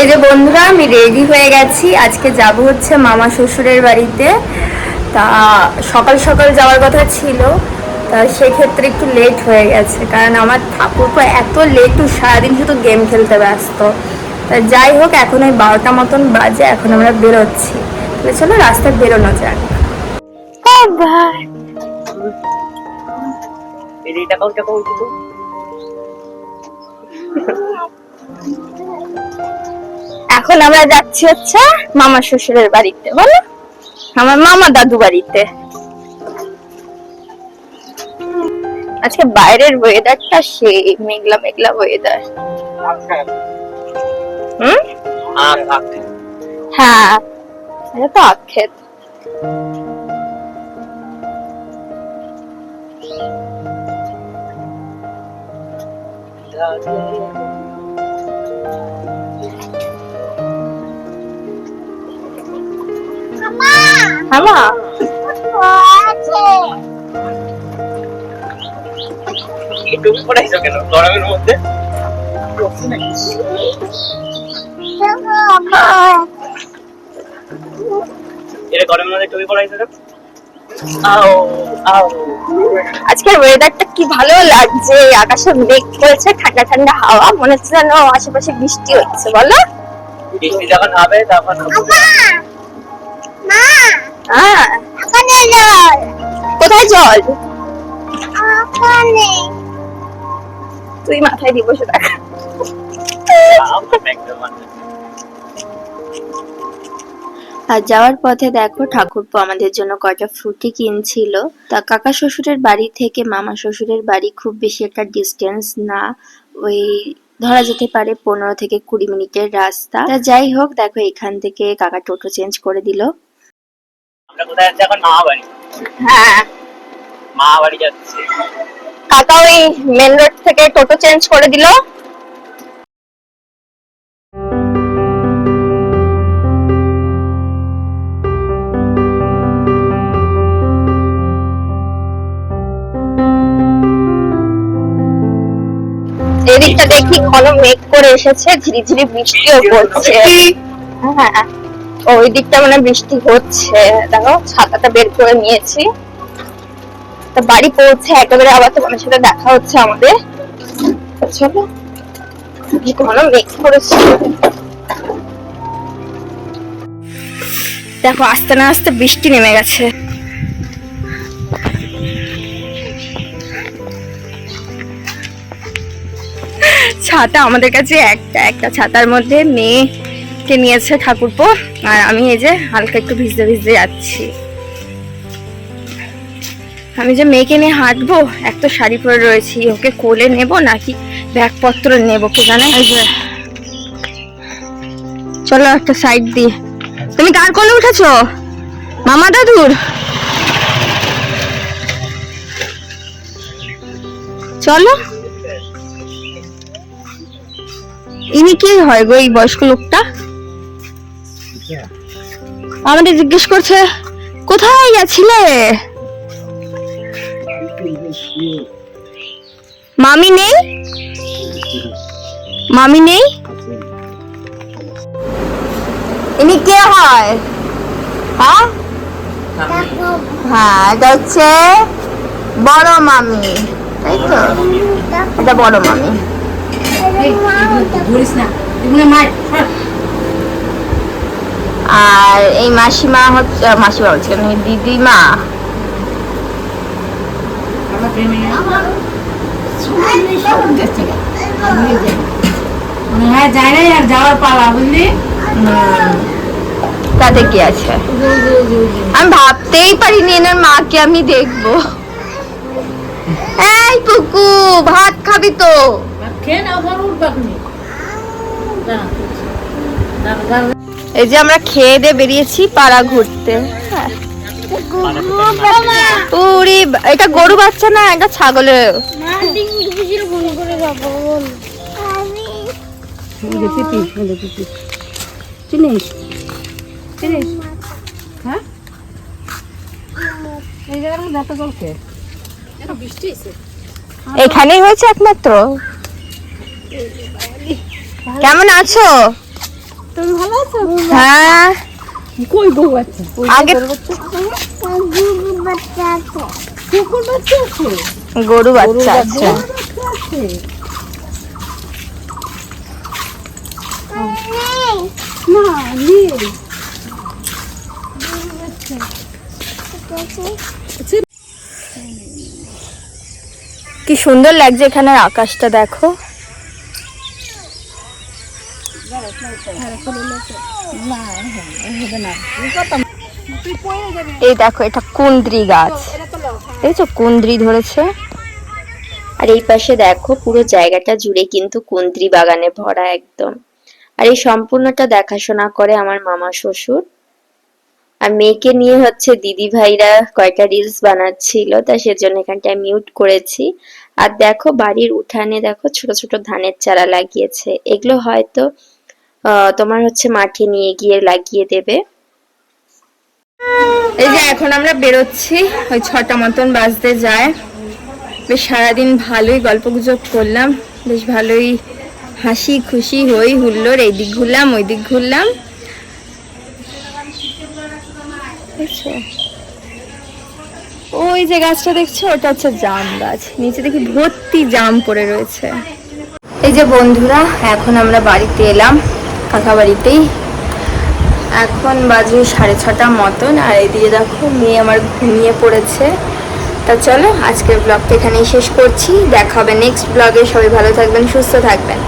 এই যে বন্ধুরা আমি রেডি হয়ে গেছি। আজকে যাব হচ্ছে মামা শ্বশুরের বাড়িতে। তা সকাল সকাল যাওয়ার কথা ছিল। তা সেক্ষেত্রে একটু লেট হয়ে গেছে। কারণ আমার ঠাকুরপো এত লেট লেটু সারাদিন শুধু গেম খেলতে ব্যস্ত। তা যাই হোক এখন ওই বারোটা মতন বাজে এখন আমরা বেরোচ্ছি। তাহলে চলো রাস্তায় বেরোনো যাক। কিন্তু এখন আমরা যাচ্ছি হচ্ছে মামা শ্বশুরের বাড়িতে বলো? আমার মামা দাদু বাড়িতে। আজকে বাইরের ওয়েদারটা সেই মেঘলা মেঘলা ওয়েদার হুম? হ্যাঁ এটা তো আক্ষেত পড়াইছো কেন গরমের মধ্যে এটা গরমের মধ্যে তুমি পড়াইছো কেন আও আও আজকের ওয়েদারটা কি ভালো লাগছে? আকাশে মেঘ করেছে ঠান্ডা ঠান্ডা হাওয়া। মনে হচ্ছে যেন আশেপাশে বৃষ্টি হচ্ছে বলো? বৃষ্টি যখন হবে তখন হ্যাঁ কোথায় জল? তুই মাথায় দিব সেটা আর যাওয়ার পথে দেখো ঠাকুরপো আমাদের জন্য কয়টা ফ্রুটি কিনছিল। তা কাকা শ্বশুরের বাড়ি থেকে মামা শ্বশুরের বাড়ি খুব বেশি একটা ডিস্টেন্স না। ওই ধরা যেতে পারে পনেরো থেকে কুড়ি মিনিটের রাস্তা। তা যাই হোক দেখো এখান থেকে কাকা টোটো চেঞ্জ করে দিল। আমরা কোথায় যাচ্ছি? এখন মা বাড়ি। হ্যাঁ। মা বাড়ি যাচ্ছি। কাকা ওই মেন রোড থেকে টোটো চেঞ্জ করে দিল। এদিকটা দেখি ঘন মেঘ করে এসেছে ঝিরিঝিরি বৃষ্টিও পড়ছে। হ্যাঁ। ওই দিকটা মানে বৃষ্টি হচ্ছে। দেখো, ছাতাটা বের করে নিয়েছি। তা বাড়ি পৌঁছে একেবারে আবার তোমার সাথে দেখা হচ্ছে আমাদের। দেখো, আস্তে না আস্তে বৃষ্টি নেমে গেছে। ছাতা আমাদের কাছে একটা একটা ছাতার মধ্যে মেয়েকে নিয়েছে ঠাকুরপো? আর আমি এই যে হালকা একটু ভিজতে ভিজতে যাচ্ছি। আমি যে মেয়েকে নিয়ে হাঁটবো, এক তো শাড়ি পরে রয়েছি, ওকে কোলে নেব নাকি ব্যাগপত্র নেব, কে জানে? চলো একটা সাইড দিয়ে তুমি কার কোলে উঠেছো? মামা দাদুর? চলো। ইনি কি হয় গো এই বয়স্ক লোকটা? আমাদের জিজ্ঞেস করছে, কোথায় গেছিলে? মামি নেই? মামি নেই? ইনি কে হয়? হ্যাঁ? হ্যাঁ এটা হচ্ছে বড় মামি। তাই তো? এটা বড় মামি। আর এই মাসিমা হচ্ছে মাসিমা বলছি কেন দিদিমা হ্যাঁ না আর যাওয়ার পালা বুঝলি তাতে কি আছে আমি ভাবতেই পারিনি এনার মাকে আমি দেখব এই পুকু ভাত খাবি তো খেয়ে নাও ধর উঠবা তুমি দাঁড়া, দাঁড়া, দাঁড়া। এই যে আমরা খেয়ে দিয়ে বেরিয়েছি পাড়া ঘুরতে। হ্যাঁ। বা- এটা গরু বাচ্চা না, এটা ছাগলের এখানেই হয়েছে একমাত্র? কেমন আছো? তুমি ভালো আছো? হ্যাঁ। কই বউ আছে? আগে কুকুর বাচ্চা আছে? গরু বাচ্চা আছে। আছে? না নেই। কি সুন্দর লাগছে এখানের আকাশটা দেখো। এই দেখো, এটা কুন্দ্রি গাছ। দেখছ? কুন্দ্রি ধরেছে। আর এই পাশে দেখো, পুরো জায়গাটা জুড়ে কিন্তু কুন্ত্রি বাগানে ভরা একদম। আর এই সম্পূর্ণটা দেখাশোনা করে আমার মামা শ্বশুর। আর মেয়েকে নিয়ে হচ্ছে দিদি ভাইরা কয়টা রিলস বানাচ্ছিল, তা সেজন্য এখানটায় মিউট করেছি। আর দেখো, বাড়ির উঠানে দেখো, ছোট ছোট ধানের চারা লাগিয়েছে। এগুলো হয়তো তোমার হচ্ছে মাঠে নিয়ে গিয়ে লাগিয়ে দেবে। এই যে এখন আমরা বেরোচ্ছি, ওই ছটা মতন বাজতে যায়। বেশ সারাদিন ভালোই গল্প গুজব করলাম, বেশ ভালোই হাসি খুশি, হই হুল্লোর এই দিক ঘুরলাম, ওই দিক ঘুরলাম। ওই যে গাছটা দেখছ, ওটা হচ্ছে জাম গাছ। নিচে দেখি ভর্তি জাম পড়ে রয়েছে। এই যে বন্ধুরা, এখন আমরা বাড়িতে এলাম। কাকা বাড়িতেই এখন বাজে সাড়ে ছটা মতন, আর এদিকে দেখো মেয়ে আমার ঘুমিয়ে পড়েছে। তা চলো, আজকের ব্লগটা এখানেই শেষ করছি। দেখা হবে নেক্সট ব্লগে সবাই ভালো থাকবেন, সুস্থ থাকবেন।